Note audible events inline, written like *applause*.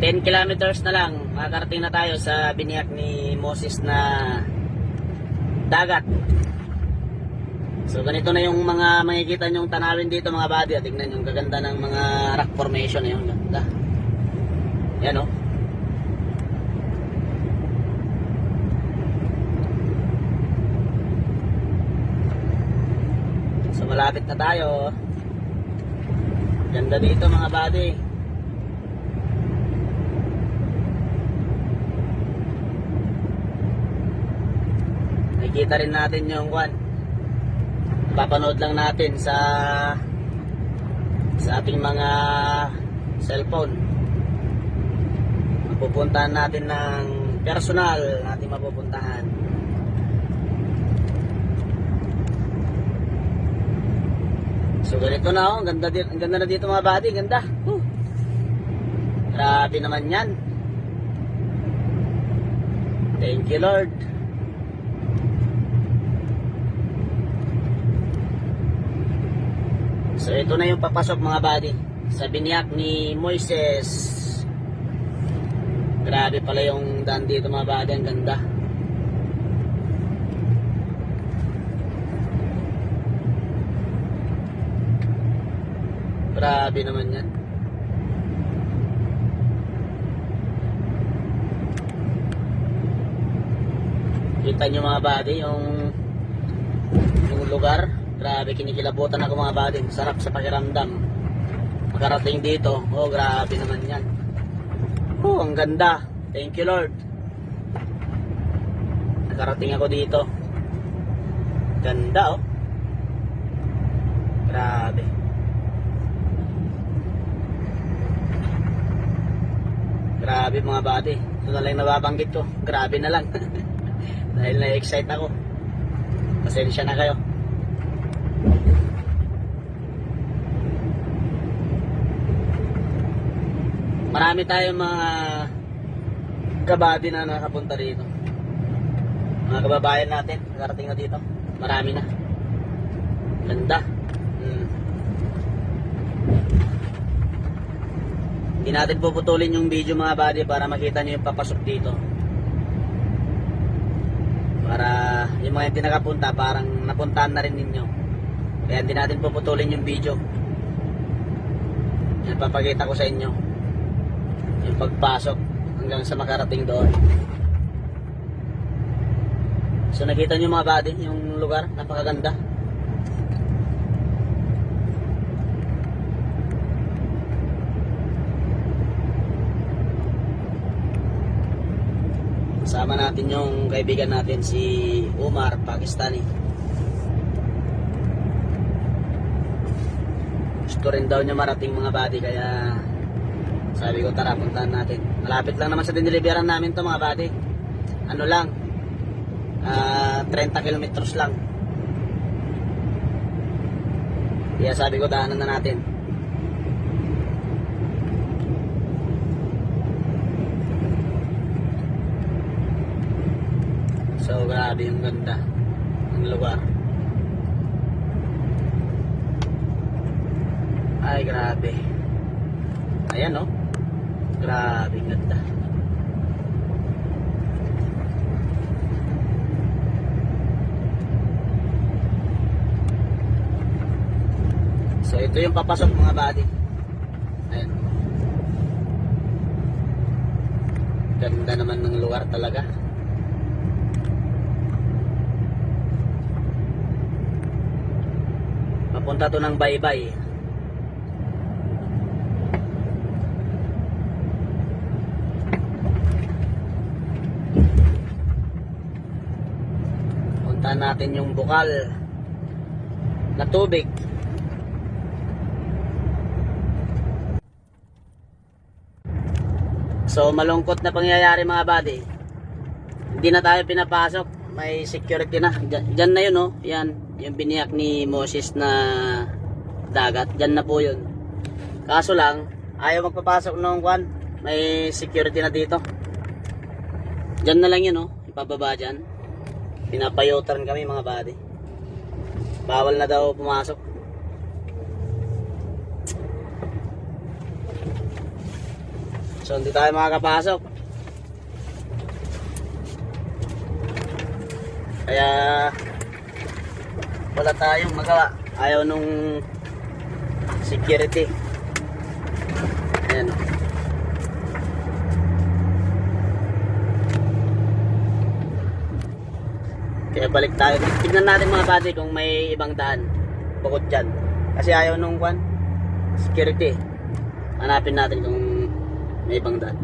10 kilometers na lang, makakarating na tayo sa biniyak ni Moses na dagat. So ganito na yung mga makikita nyong tanawin dito mga buddy. At tignan yung gaganda ng mga rock formation na yung ganda. Yan oh. o. So malapit na tayo. Ganda dito mga buddy. Nakikita rin natin yung kwan. Papanood lang natin sa sa ating mga cellphone. Mapupuntahan natin ng personal natin mapupuntahan. So ganito na oh, ang ganda, ang ganda na dito mga buddy, ganda. Grabe naman yan. Thank you Lord. So ito na yung papasok mga buddy sa biniyak ni Moises. Grabe pala yung daan dito mga buddy, ang ganda. Grabe naman yan. Kita nyo mga buddy yung yung lugar. Grabe kinikilabutan ako mga buddy. Sarap sa pakiramdam. Makarating dito. Oh, grabe naman yan. Oh, ang ganda. Thank you Lord. Nakarating ako dito. Ganda oh. Grabe. Grabe mga buddy. Ito na lang nababanggit ko. Grabe na lang. *laughs* Dahil na-excite ako. Pasensya na kayo. Marami tayong mga kabady na nakapunta rito. Mga kababayan natin, nakarating na dito. Marami na. Ganda. Hmm. Hindi natin puputulin yung video mga buddy para makita nyo yung papasok dito. Para yung mga hindi nakapunta, parang napuntahan na rin ninyo. Kaya hindi natin puputulin yung video. Yan, ko sa inyo. Yung pagpasok hanggang sa makarating doon. So nakita nyo mga buddy, yung lugar, napakaganda. Kasama natin yung kaibigan natin si Umar, Pakistani. Gusto rin daw niya marating mga buddy kaya sabi ko tara puntahan natin. Malapit lang naman sa diniliberan namin to mga buddy. Ano lang, ah 30 kilometers lang. Kaya sabi ko daanan na natin. So grabe yung ganda ng lugar. Ay grabe. Ayan no. Grabe ganda. So ito yung papasok mga buddy. Ayan. Ganda naman ng lugar talaga. Papunta to ng baybay. Punta natin yung bukal na tubig. So malungkot na pangyayari mga buddy. Hindi na tayo pinapasok. May security na. Diyan, diyan na yun oh. Yan. Yung biniyak ni Moses na dagat. Diyan na po yun. Kaso lang, ayaw magpapasok nung kwan. May security na dito. Diyan na lang yun oh. Ipababa dyan. Pinapayotran kami mga buddy. Bawal na daw pumasok. So hindi tayo makakapasok. Kaya wala tayong magawa. Ayaw nung security. Ayan. Kaya balik tayo. Tignan natin mga buddy kung may ibang daan. Bukod dyan. Kasi ayaw nung kwan. Security. Hanapin natin kung may ibang daan.